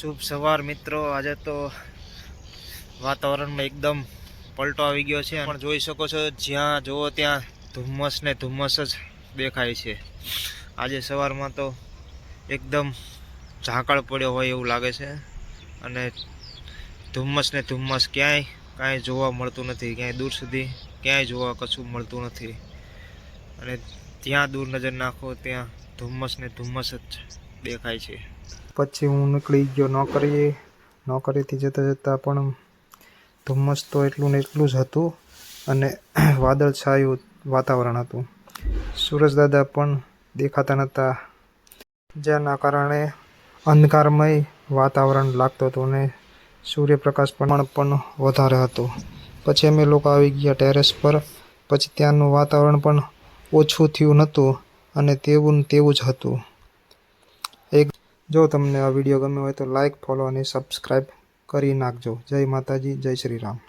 શુભ સવાર મિત્રો. આજે તો વાતાવરણમાં એકદમ પલટો આવી ગયો છે. પણ જોઈ શકો છો, જ્યાં જુઓ ત્યાં ધુમ્મસ ને ધુમ્મસ જ દેખાય છે. આજે સવારમાં તો એકદમ ઝાંકળ પડ્યો હોય એવું લાગે છે. અને ધુમ્મસ ને ધુમ્મસ ક્યાંય કાંઈ જોવા મળતું નથી. ક્યાંય દૂર સુધી ક્યાંય જોવા કશું મળતું નથી. અને ત્યાં દૂર નજર નાખો ત્યાં ધુમ્મસ ને ધુમ્મસ જ દેખાય છે. પછી હું નીકળી ગયો નોકરીએ. નોકરીથી જતાં જતાં પણ ધુમ્મસ તો એટલું ને એટલું જ હતું અને વાદળછાયું વાતાવરણ હતું. સુરજ દાદા પણ દેખાતા નહોતા જેના કારણે અંધકારમય વાતાવરણ લાગતું હતું અને સૂર્યપ્રકાશ પણ પણ વધારે હતો. પછી અમે લોકો આવી ગયા ટેરેસ પર. પછી ત્યાંનું વાતાવરણ પણ ઓછું થયું નહોતું અને તેવું ને તેવું જ હતું. જો તમને આ વીડિયો ગમ્યો હોય તો લાઈક ફોલો અને સબસ્ક્રાઈબ કરી નાખજો. જય માતાજી, જય શ્રી રામ.